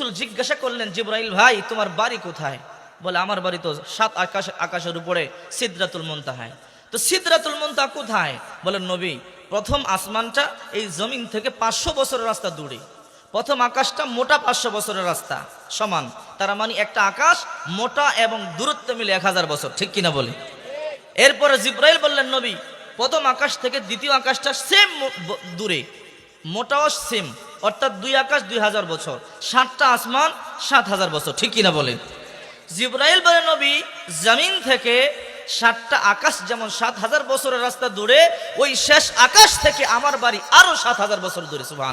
রসুল জিজ্ঞাসা করলেন, জিব্রাইল ভাই, তোমার বাড়ি কোথায়? বলে, আমার বাড়ি তো সাত আকাশ, আকাশের উপরে, সিদ্রাতুল মুনতাহায়। তো সিদ্রাতুল মুনতাহা কোথায়? বলেন নবী, প্রথম আসমানটা এই জমিন থেকে পাঁচশো বছরের রাস্তা দূরে। প্রথম আকাশটা মোটা পাঁচশো বছরের রাস্তা, সমান। তারা মানে একটা আকাশ মোটা এবং দূরত্ব মিলে এক হাজার বছর। ঠিক কিনা বলে? এরপরে জিব্রাইল বললেন, নবী, প্রথম আকাশ থেকে দ্বিতীয় আকাশটা সেম দূরে, মোটাও সেম অর্থাৎ দুই আকাশ, দুই হাজার বছর। সাতটা আসমান, সাত হাজার বছর। ঠিক কিনা বলেন? জিব্রাইল বলে, নবী, জমিন থেকে সাতটা আকাশ, যেমন সাত হাজার বছরের রাস্তা দূরে, ওই শেষ আকাশ থেকে আমার বাড়ি আরও সাত হাজার বছর দূরে। সুবাহ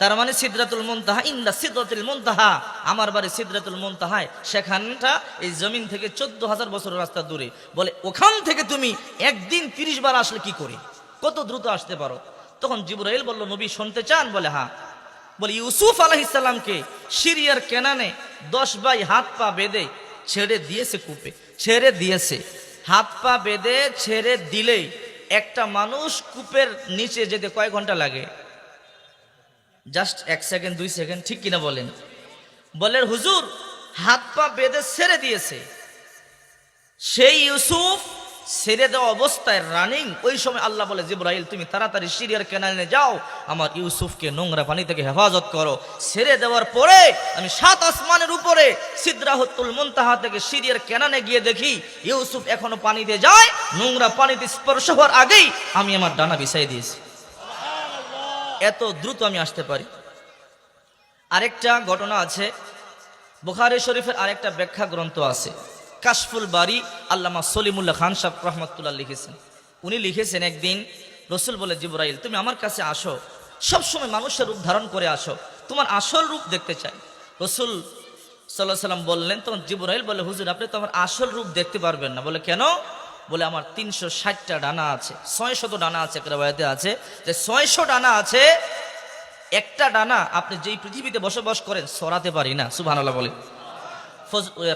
তার মানে সিদ্রাতুল মুনতাহা ইন্দা সিদ্রাতুল মুনতাহা। আমার বাড়ি সিদ্রাতুল মুনতাহায়, সেখানটা এই জমিন থেকে চোদ্দ হাজার বছরের রাস্তা দূরে। বলে, ওখান থেকে তুমি একদিন তিরিশ বার আসলে কি করে? কত দ্রুত আসতে পারো? তখন জিব্রাইল বলল, নবী, শুনতে চান? বলে হ্যাঁ। বলে, ইউসুফ আলাহিসাল্লামকে সিরিয়ার কেনানে দশ বাই হাত পা বেঁধে ছেড়ে দিয়েছে কূপে, ছেড়ে দিয়েছে। হাত পা বেঁধে ছেড়ে দিলেই একটা মানুষ কূপের নিচে যেতে কয় ঘণ্টা লাগে? জাস্ট এক সেকেন্ড, দুই সেকেন্ড, ঠিক কিনা বলেন? বলেন হুজুর, হাত পা বেঁধে ছেড়ে দিয়েছে। সেই ইউসুফ ছেড়ে দেওয়া অবস্থায় রানিং ওই সময় আল্লাহ বলে, জিব্রাইল, তুমি তাড়াতাড়ি সিরিয়ার কেনালে যাও, আমার ইউসুফকে নোংরা পানি থেকে হেফাজত করো। ছেড়ে দেওয়ার পরে আমি সাত আসমানের উপরে সিদ্রাহতুল মুনতাহা থেকে সিরিয়ার কেনানে গিয়ে দেখি, ইউসুফ এখনও পানিতে যায়, নোংরা পানিতে স্পর্শ হওয়ার আগেই আমি আমার ডানা বিছাই দিয়েছি। এত দ্রুত আমি আসতে পারি। আরেকটা ঘটনা আছে, বুখারি শরীফের আরেকটা ব্যাখ্যা গ্রন্থ আছে। কাশফুল বাড়ি আল্লামা সলিমুল্লাহ খান সাহ রহমতুল্লাহ লিখেছেন। উনি লিখেছেন একদিন, রসুল বলে, জিব্রাইল, তুমি আমার কাছে আসো। সবসময় মানুষের রূপ ধারণ করে আসো। তোমার আসল রূপ দেখতে চাই। রসুল সাল্লাহ সাল্লাম বললেন, তখন জিব্রাইল বলে, হুজুর, আপনি তো আমার আসল রূপ দেখতে পারবেন না। বলে, কেন? বলে, আমার তিনশো ষাটটা ডানা আছে ছয় শত ডানা আছে একটা আছে। যে ছয়শো ডানা আছে, একটা ডানা আপনি যেই পৃথিবীতে বসবাস করেন, সরাতে পারি না। সুবহানাল্লাহ বলে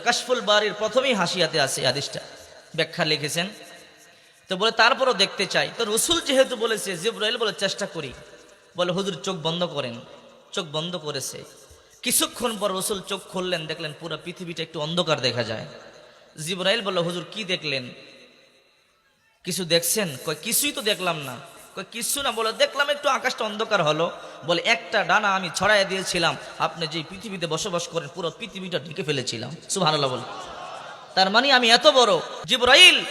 কাশফুল বাড়ির প্রথমেই হাসিয়াতে আছে আদিসটা ব্যাখ্যা লিখেছেন। তো বলে, তারপরও দেখতে চাই। তো রসুল যেহেতু বলেছে, জিব্রাইল বলে, চেষ্টা করি। বলে, হুজুর, চোখ বন্ধ করেন। চোখ বন্ধ করেছে। কিছুক্ষণ পর রসুল চোখ খুললেন, দেখলেন পুরো পৃথিবীটা একটু অন্ধকার দেখা যায়। জিব্রাইল বলল, হুজুর, কি দেখলেন? কিছু দেখছেন? কয়, কিছুই তো দেখলাম না। কিছু না। বলে, দেখলাম একটু আকাশটা অন্ধকার হলো। বলে, একটা ডানা আমি ছড়াই দিয়েছিলাম। আপনি যে পৃথিবীতে বসবাস করেন, পুরো পৃথিবীটা ঢেকে ফেলেছিলাম। সুবহানাল্লাহ বলে। তার মানে আমি এত বড়। জিব্রাইল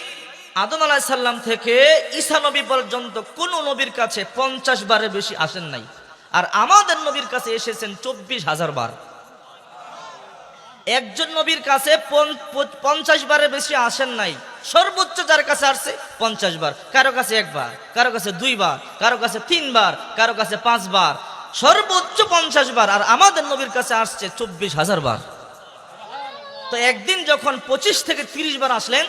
আদম আলাহ সাল্লাম থেকে ঈসা নবী পর্যন্ত কোন নবীর কাছে পঞ্চাশ বারের বেশি আসেন নাই। আর আমাদের নবীর কাছে এসেছেন চব্বিশ হাজার বার। একজন নবীর কাছে পঞ্চাশ বারের বেশি আসেন নাই। সর্বোচ্চ যার কাছে আসছে, পঞ্চাশ বার। কারও কাছে একবার কারও কাছে দুইবার কারও কাছে তিনবার কারও কাছে পাঁচবার সর্বোচ্চ পঞ্চাশ বার, আর আমাদের নবীর কাছে আসছে চব্বিশ হাজার বার। তো একদিন যখন পঁচিশ থেকে তিরিশ বার আসলেন